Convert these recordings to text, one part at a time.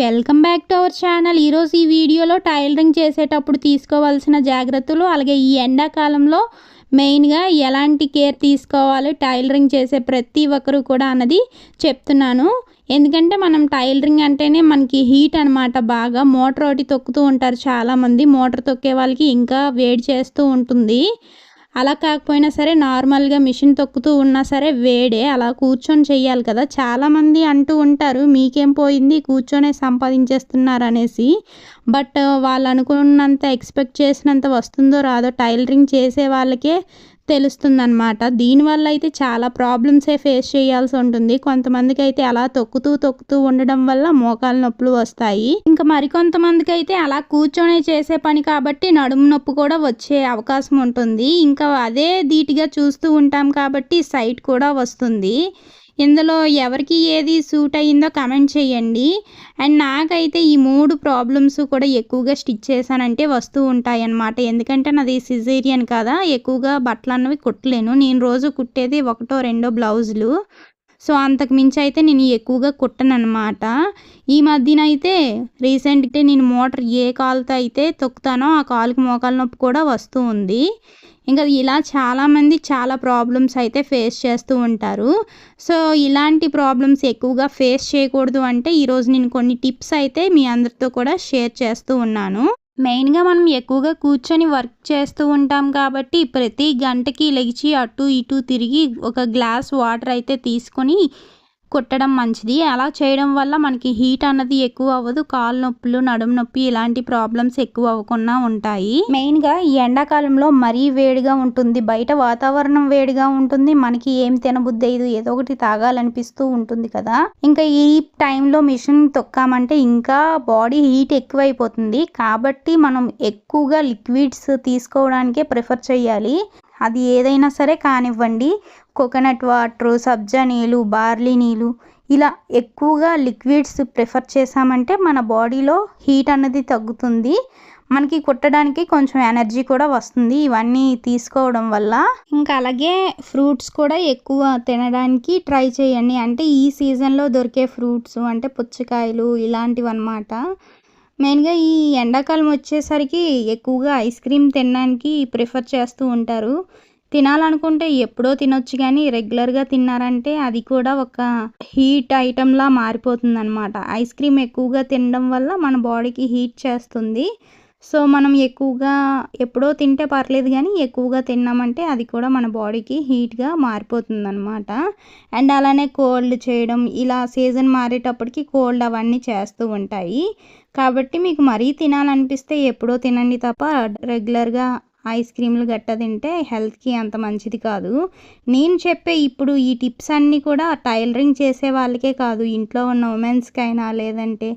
Welcome back to our channel. ఈరోజు ఈ వీడియోలో టైలరింగ్ చేసేటప్పుడు తీసుకోవాల్సిన జాగ్రత్తలు అలాగే ఈ ఎండాకాలంలో మెయిన్గా ఎలాంటి కేర్ తీసుకోవాలి టైలరింగ్ చేసే ప్రతి ఒక్కరు కూడా అన్నది చెప్తున్నాను. ఎందుకంటే మనం టైలరింగ్ అంటేనే మనకి హీట్ అనమాట బాగా. మోటార్ ఒకటి తొక్కుతూ ఉంటారు చాలామంది. మోటార్ తొక్కే వాళ్ళకి ఇంకా వేడి చేస్తూ ఉంటుంది. అలా కాకపోయినా సరే నార్మల్గా మిషన్ తొక్కుతూ ఉన్నా సరే వేడే అలా కూర్చొని చెయ్యాలి కదా. చాలామంది అంటూ ఉంటారు మీకేం పోయింది? కూర్చొనే సంపాదించేస్తున్నారు అనేసి బట్ వాళ్ళు అనుకున్నంత ఎక్స్పెక్ట్ చేసినంత వస్తుందో రాదో టైలరింగ్ చేసే వాళ్ళకే తెలుస్తుందన్నమాట. దీనివల్ల అయితే చాలా ప్రాబ్లమ్సే ఫేస్ చేయాల్సి ఉంటుంది. కొంతమందికి అయితే అలా తొక్కుతూ తొక్కుతూ ఉండడం వల్ల మోకాలు నొప్పులు వస్తాయి. ఇంకా మరికొంతమందికి అయితే అలా కూర్చొని చేసే పని కాబట్టి నడుము నొప్పి కూడా వచ్చే అవకాశం ఉంటుంది. ఇంకా అదే ధీటుగా చూస్తూ ఉంటాం కాబట్టి సైట్ కూడా వస్తుంది. ఇందులో ఎవరికి ఏది సూట్ అయ్యిందో కమెంట్ చేయండి. అండ్ నాకైతే ఈ మూడు ప్రాబ్లమ్స్ కూడా ఎక్కువగా స్టిచ్ చేశానంటే వస్తూ ఉంటాయి అన్నమాట ఎందుకంటే నాది సిజేరియన్ కదా ఎక్కువగా బట్టలు అన్నవి కుట్టలేను. నేను రోజు కుట్టేది ఒకటో రెండో బ్లౌజులు సో అంతకు మించి అయితే నేను ఎక్కువగా కుట్టను అనమాట ఈ మధ్యన అయితే రీసెంట్గా నేను మోటార్ ఏ కాలుతో అయితే తొక్కుతానో ఆ కాలుకి మోకాలు నొప్పి కూడా వస్తూ ఉంది. ఇంకా ఇలా చాలామంది చాలా ప్రాబ్లమ్స్ అయితే ఫేస్ చేస్తూ ఉంటారు. సో ఇలాంటి ప్రాబ్లమ్స్ ఎక్కువగా ఫేస్ చేయకూడదు అంటే ఈరోజు నేను కొన్ని టిప్స్ అయితే మీ అందరితో కూడా షేర్ చేస్తూ ఉన్నాను. మెయిన్గా మనం ఎక్కువగా కూర్చొని వర్క్ చేస్తూ ఉంటాం కాబట్టి ప్రతి గంటకి లెగిచి అటు ఇటు తిరిగి ఒక గ్లాస్ వాటర్ అయితే తీసుకొని కొట్టడం మంచిది. అలా చేయడం వల్ల మనకి హీట్ అన్నది ఎక్కువ అవ్వదు. కాలు నొప్పులు నడుము నొప్పి ఇలాంటి ప్రాబ్లమ్స్ ఎక్కువ అవ్వకుండా ఉంటాయి. మెయిన్గా ఈ ఎండాకాలంలో మరీ వేడిగా ఉంటుంది. బయట వాతావరణం వేడిగా ఉంటుంది. మనకి ఏం తినబుద్ధి అయ్యదు. ఏదో ఒకటి తాగాలనిపిస్తూ ఉంటుంది కదా. ఇంకా ఈ టైంలో మిషన్ తొక్కామంటే ఇంకా బాడీ హీట్ ఎక్కువైపోతుంది. కాబట్టి మనం ఎక్కువగా లిక్విడ్స్ తీసుకోవడానికే ప్రిఫర్ చేయాలి. అది ఏదైనా సరే కానివ్వండి. కోకోనట్ వాటర్ సబ్జా నీళ్ళు బార్లీ నీళ్ళు ఇలా ఎక్కువగా లిక్విడ్స్ ప్రిఫర్ చేసామంటే మన బాడీలో హీట్ అన్నది తగ్గుతుంది. మనకి కుట్టడానికి కొంచెం ఎనర్జీ కూడా వస్తుంది ఇవన్నీ తీసుకోవడం వల్ల. ఇంకా అలాగే ఫ్రూట్స్ కూడా ఎక్కువ తినడానికి ట్రై చేయండి. అంటే ఈ సీజన్లో దొరికే ఫ్రూట్స్ అంటే పుచ్చకాయలు ఇలాంటివి అనమాట మెయిన్గా ఈ ఎండాకాలం వచ్చేసరికి ఎక్కువగా ఐస్ క్రీమ్ తినడానికి ప్రిఫర్ చేస్తూ ఉంటారు. తినాలనుకుంటే ఎప్పుడో తినొచ్చు కానీ రెగ్యులర్గా తిన్నారంటే అది కూడా ఒక హీట్ ఐటెంలా మారిపోతుంది అనమాట ఐస్ క్రీమ్ ఎక్కువగా తినడం వల్ల మన బాడీకి హీట్ చేస్తుంది. సో మనం ఎక్కువగా ఎప్పుడో తింటే పర్లేదు కానీ ఎక్కువగా తిన్నామంటే అది కూడా మన బాడీకి హీట్గా మారిపోతుంది అనమాట అండ్ అలానే కోల్డ్ చేయడం ఇలా సీజన్ మారేటప్పటికి కోల్డ్ అవన్నీ చేస్తూ ఉంటాయి. కాబట్టి మీకు మరీ తినాలనిపిస్తే ఎప్పుడో తినండి తప్ప రెగ్యులర్గా ఐస్ క్రీమ్లు గట్ట తింటే హెల్త్కి అంత మంచిది కాదు. నేను చెప్పే ఇప్పుడు ఈ టిప్స్ అన్నీ కూడా టైలరింగ్ చేసే వాళ్ళకే కాదు. ఇంట్లో ఉన్న ఉమెన్స్కి అయినా లేదంటే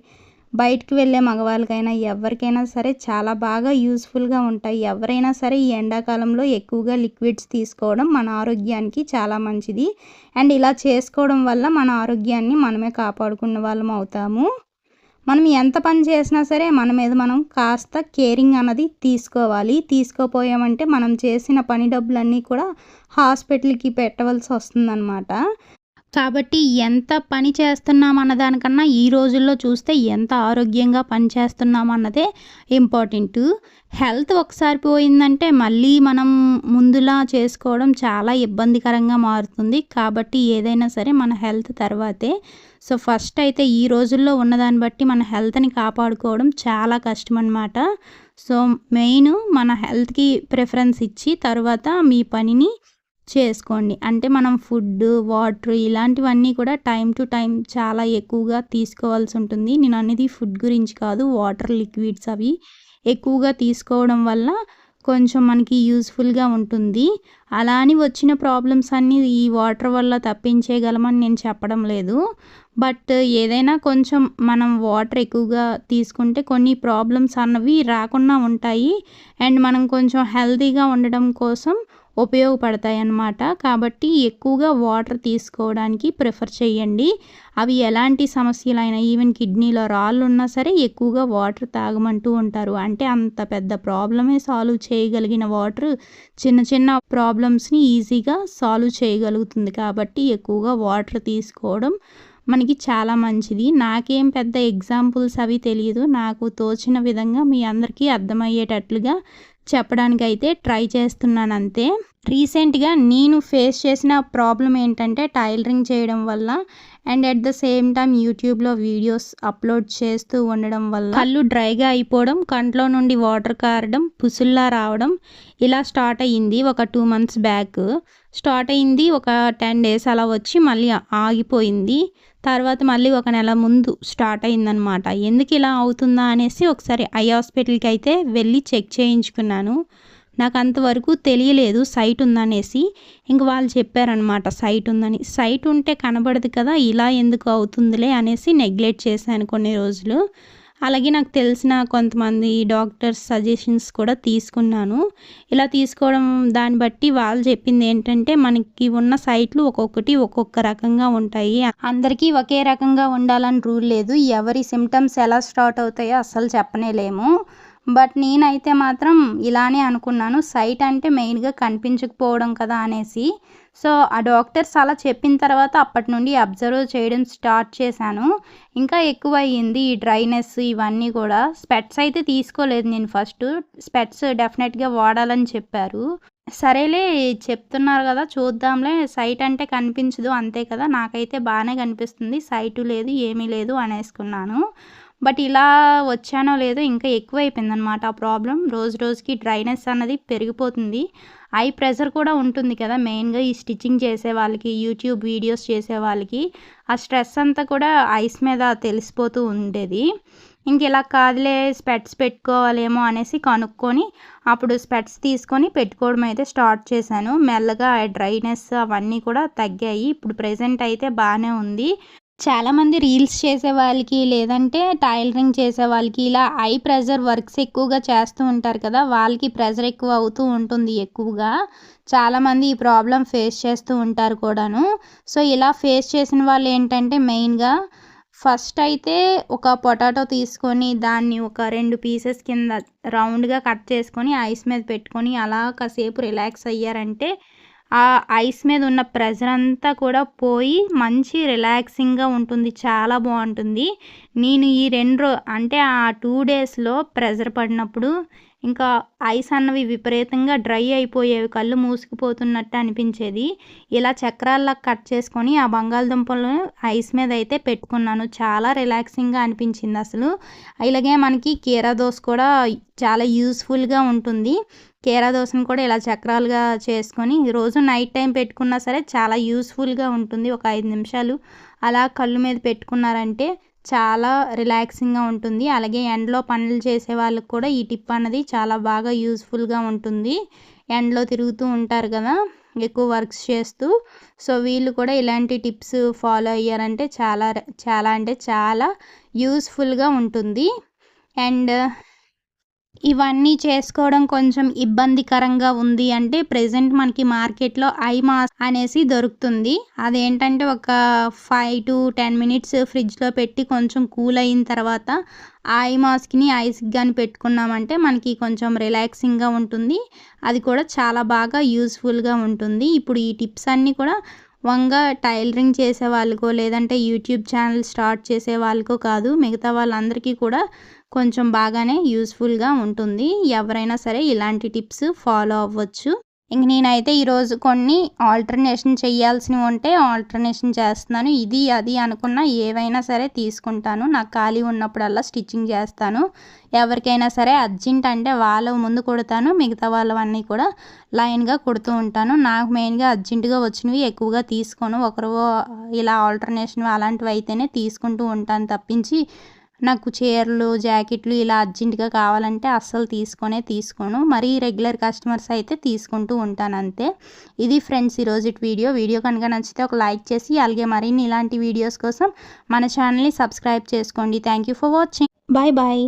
బయటకు వెళ్ళే మగవాళ్ళకైనా ఎవరికైనా సరే చాలా బాగా యూస్ఫుల్గా ఉంటాయి. ఎవరైనా సరే ఈ ఎండాకాలంలో ఎక్కువగా లిక్విడ్స్ తీసుకోవడం మన ఆరోగ్యానికి చాలా మంచిది. అండ్ ఇలా చేసుకోవడం వల్ల మన ఆరోగ్యాన్ని మనమే కాపాడుకున్న వాళ్ళం అవుతాము. మనం ఎంత పని చేసినా సరే మన మీద మనం కాస్త కేరింగ్ అన్నది తీసుకోవాలి. తీసుకోపోయామంటే మనం చేసిన పని డబ్బులన్నీ కూడా హాస్పిటల్కి పెట్టవలసి వస్తుందన్నమాట. కాబట్టి ఎంత పని చేస్తున్నాం అన్నదానికన్నా ఈ రోజుల్లో చూస్తే ఎంత ఆరోగ్యంగా పని చేస్తున్నాం అన్నదే ఇంపార్టెంట్. హెల్త్ ఒకసారి పోయిందంటే మళ్ళీ మనం ముందులా చేసుకోవడం చాలా ఇబ్బందికరంగా మారుతుంది. కాబట్టి ఏదైనా సరే మన హెల్త్ తర్వాతే. సో ఫస్ట్ అయితే ఈ రోజుల్లో ఉన్నదాన్ని బట్టి మన హెల్త్ని కాపాడుకోవడం చాలా కష్టం అనమాట సో మెయిన్ మన హెల్త్కి ప్రిఫరెన్స్ ఇచ్చి తర్వాత మీ పనిని చేసుకోండి. అంటే మనం ఫుడ్ వాటర్ ఇలాంటివన్నీ కూడా టైం టు టైం చాలా ఎక్కువగా తీసుకోవాల్సి ఉంటుంది. నేను అనేది ఫుడ్ గురించి కాదు వాటర్ లిక్విడ్స్ అవి ఎక్కువగా తీసుకోవడం వల్ల కొంచెం మనకి యూస్ఫుల్గా ఉంటుంది. అలా అని వచ్చిన ప్రాబ్లమ్స్ అన్నీ ఈ వాటర్ వల్ల తప్పించేయగలమని నేను చెప్పడం లేదు. బట్ ఏదైనా కొంచెం మనం వాటర్ ఎక్కువగా తీసుకుంటే కొన్ని ప్రాబ్లమ్స్ అన్నవి రాకుండా ఉంటాయి. అండ్ మనం కొంచెం హెల్తీగా ఉండడం కోసం ఉపయోగపడతాయి అన్నమాట కాబట్టి ఎక్కువగా వాటర్ తీసుకోవడానికి ప్రిఫర్ చేయండి. అవి ఎలాంటి సమస్యలైనా ఈవెన్ కిడ్నీలో రాళ్ళు ఉన్నా సరే ఎక్కువగా వాటర్ తాగమంటూ ఉంటారు. అంటే అంత పెద్ద ప్రాబ్లమే సాల్వ్ చేయగలిగిన వాటర్ చిన్న చిన్న ప్రాబ్లమ్స్ని ఈజీగా సాల్వ్ చేయగలుగుతుంది. కాబట్టి ఎక్కువగా వాటర్ తీసుకోవడం మనకి చాలా మంచిది. నాకేం పెద్ద ఎగ్జాంపుల్స్ అవి తెలియదు నాకు తోచిన విధంగా మీ అందరికీ అర్థమయ్యేటట్లుగా చెప్పడానికైతే ట్రై చేస్తున్నాను అంతే రీసెంట్గా నేను ఫేస్ చేసిన ప్రాబ్లం ఏంటంటే టైలరింగ్ చేయడం వల్ల and at the same time యూట్యూబ్లో వీడియోస్ అప్లోడ్ చేస్తూ ఉండడం వల్ల కళ్ళు డ్రైగా అయిపోవడం కంట్లో నుండి వాటర్ కారడం పుసుల్లా రావడం ఇలా స్టార్ట్ అయ్యింది ఒక టూ మంత్స్ బ్యాక్. స్టార్ట్ అయింది ఒక టెన్ డేస్ అలా వచ్చి మళ్ళీ ఆగిపోయింది. తర్వాత మళ్ళీ ఒక నెల ముందు స్టార్ట్ అయిందనమాట ఎందుకు ఇలా అవుతుందా అనేసి ఒకసారి ఐ హాస్పిటల్కి అయితే వెళ్ళి చెక్ చేయించుకున్నాను. నాకు అంతవరకు తెలియలేదు సైట్ ఉందనేసి. ఇంక వాళ్ళు చెప్పారనమాట సైట్ ఉందని. సైట్ ఉంటే కనబడదు కదా ఇలా ఎందుకు అవుతుందిలే అనేసి నెగ్లెక్ట్ చేశాను కొన్ని రోజులు. అలాగే నాకు తెలిసిన కొంతమంది డాక్టర్స్ సజెషన్స్ కూడా తీసుకున్నాను. ఇలా తీసుకోవడం దాన్ని బట్టి వాళ్ళు చెప్పింది ఏంటంటే మనకి ఉన్న సైట్లు ఒక్కొక్కటి ఒక్కొక్క రకంగా ఉంటాయి. అందరికీ ఒకే రకంగా ఉండాలని రూల్ లేదు. ఎవరి సిమ్టమ్స్ ఎలా స్టార్ట్ అవుతాయో అస్సలు చెప్పనేలేము బట్ నేనైతే మాత్రం ఇలానే అనుకున్నాను. సైట్ అంటే మెయిన్గా కనిపించకపోవడం కదా అనేసి. సో ఆ డాక్టర్స్ అలా చెప్పిన తర్వాత అప్పటి నుండి అబ్జర్వ్ చేయడం స్టార్ట్ చేశాను. ఇంకా ఎక్కువ అయ్యింది ఈ డ్రైనెస్ ఇవన్నీ కూడా. స్పెట్స్ అయితే తీసుకోలేదు నేను ఫస్ట్. స్పెట్స్ డెఫినెట్గా వాడాలని చెప్పారు. సరేలే చెప్తున్నారు కదా చూద్దాంలే. సైట్ అంటే కనిపించదు అంతే కదా. నాకైతే బాగానే కనిపిస్తుంది. సైటు లేదు ఏమీ లేదు అనేసుకున్నాను. బట్ ఇలా వచ్చానో లేదో ఇంకా ఎక్కువైపోయింది అనమాట ఆ ప్రాబ్లం. రోజు రోజుకి డ్రైనెస్ అన్నది పెరిగిపోతుంది. ఐ ప్రెషర్ కూడా ఉంటుంది కదా మెయిన్గా ఈ స్టిచ్చింగ్ చేసే వాళ్ళకి యూట్యూబ్ వీడియోస్ చేసే వాళ్ళకి. ఆ స్ట్రెస్ అంతా కూడా ఐస్ మీద తెలిసిపోతూ ఉండేది. ఇంక ఇలా కాదులే స్పెట్స్ పెట్టుకోవాలేమో అనేసి కనుక్కొని అప్పుడు స్పెట్స్ తీసుకొని పెట్టుకోవడం అయితే స్టార్ట్ చేశాను. మెల్లగా డ్రైనెస్ అవన్నీ కూడా తగ్గాయి. ఇప్పుడు ప్రజెంట్ అయితే బాగానే ఉంది. చాలామంది రీల్స్ చేసే వాళ్ళకి లేదంటే టైలరింగ్ చేసే వాళ్ళకి ఇలా ఐ ప్రెజర్ వర్క్స్ ఎక్కువగా చేస్తూ ఉంటారు కదా వాళ్ళకి ప్రెజర్ ఎక్కువ అవుతూ ఉంటుంది ఎక్కువగా. చాలామంది ఈ ప్రాబ్లం ఫేస్ చేస్తూ ఉంటారు కూడాను. సో ఇలా ఫేస్ చేసిన వాళ్ళు ఏంటంటే మెయిన్గా ఫస్ట్ అయితే ఒక పొటాటో తీసుకొని దాన్ని ఒక రెండు పీసెస్ కింద రౌండ్గా కట్ చేసుకొని ఐస్ మీద పెట్టుకొని అలా కాసేపు రిలాక్స్ అయ్యారంటే ఆ ఐస్ మీద ఉన్న ప్రెజర్ అంతా కూడా పోయి మంచి రిలాక్సింగ్గా ఉంటుంది. చాలా బాగుంటుంది. నేను ఈ రెండు అంటే ఆ టూ డేస్లో ప్రెజర్ పడినప్పుడు ఇంకా ఐస్ అన్నవి విపరీతంగా డ్రై అయిపోయేవి కళ్ళు మూసుకుపోతున్నట్టు అనిపించేది. ఇలా చక్రాల్లా కట్ చేసుకొని ఆ బంగాళదుంపలను ఐస్ మీద అయితే పెట్టుకున్నాను. చాలా రిలాక్సింగ్గా అనిపించింది అసలు. ఇలాగే మనకి కీరా దోశ కూడా చాలా యూస్ఫుల్గా ఉంటుంది. కీరా దోశను కూడా ఇలా చక్రాలుగా చేసుకొని రోజు నైట్ టైం పెట్టుకున్నా సరే చాలా యూస్ఫుల్గా ఉంటుంది. ఒక ఐదు నిమిషాలు అలా కళ్ళు మీద పెట్టుకున్నారంటే చాలా రిలాక్సింగ్గా ఉంటుంది. అలాగే ఎండలో పనులు చేసే వాళ్ళకి కూడా ఈ టిప్ అన్నది చాలా బాగా యూస్ఫుల్గా ఉంటుంది. ఎండలో తిరుగుతూ ఉంటారు కదా ఎక్కువ వర్క్స్ చేస్తూ. సో వీళ్ళు కూడా ఇలాంటి టిప్స్ ఫాలో అయ్యారంటే చాలా చాలా అంటే చాలా యూస్ఫుల్గా ఉంటుంది. అండ్ ఇవన్నీ చేసుకోవడం కొంచెం ఇబ్బందికరంగా ఉంది అంటే ప్రజెంట్ మనకి మార్కెట్లో ఐ మాస్క్ అనేసి దొరుకుతుంది. అదేంటంటే ఒక ఫైవ్ టు టెన్ మినిట్స్ ఫ్రిడ్జ్లో పెట్టి కొంచెం కూల్ అయిన తర్వాత ఐ మాస్క్ని ఐస్కి కానీ పెట్టుకున్నామంటే మనకి కొంచెం రిలాక్సింగ్గా ఉంటుంది. అది కూడా చాలా బాగా యూస్ఫుల్గా ఉంటుంది. ఇప్పుడు ఈ టిప్స్ అన్నీ కూడా వంగ టైలరింగ్ చేసే వాళ్ళకో లేదంటే యూట్యూబ్ ఛానల్ స్టార్ట్ చేసే వాళ్ళకో కాదు మిగతా వాళ్ళందరికీ కూడా కొంచెం బాగానే యూస్ఫుల్గా ఉంటుంది. ఎవరైనా సరే ఇలాంటి టిప్స్ ఫాలో అవ్వచ్చు. ఇంక నేనైతే ఈరోజు కొన్ని ఆల్టర్నేషన్ చేయాల్సినవి ఉంటే ఆల్టర్నేషన్ చేస్తున్నాను. ఇది అది అనుకున్న ఏవైనా సరే తీసుకుంటాను. నాకు ఖాళీ ఉన్నప్పుడల్లా స్టిచ్చింగ్ చేస్తాను. ఎవరికైనా సరే అర్జెంట్ అంటే వాళ్ళ ముందు కుడతాను. మిగతా వాళ్ళవన్నీ కూడా లైన్గా కుడుతూ ఉంటాను. నాకు మెయిన్గా అర్జెంటుగా వచ్చినవి ఎక్కువగా తీసుకోను. ఒకరు ఇలా ఆల్టర్నేషన్ అలాంటివి అయితేనే తీసుకుంటూ ఉంటాను తప్పించి నాకు చీరలు జాకెట్లు ఇలా అర్జెంటుగా కావాలంటే అస్సలు తీసుకొనే తీసుకోను. మరీ రెగ్యులర్ కస్టమర్స్ అయితే తీసుకుంటూ ఉంటాను అంతే. ఇది ఫ్రెండ్స్ ఈరోజు వీడియో. వీడియో కనుక నచ్చితే ఒక లైక్ చేసి అలాగే మరిన్ని ఇలాంటి వీడియోస్ కోసం మన ఛానల్ని సబ్స్క్రైబ్ చేసుకోండి. Thank you for watching. Bye bye.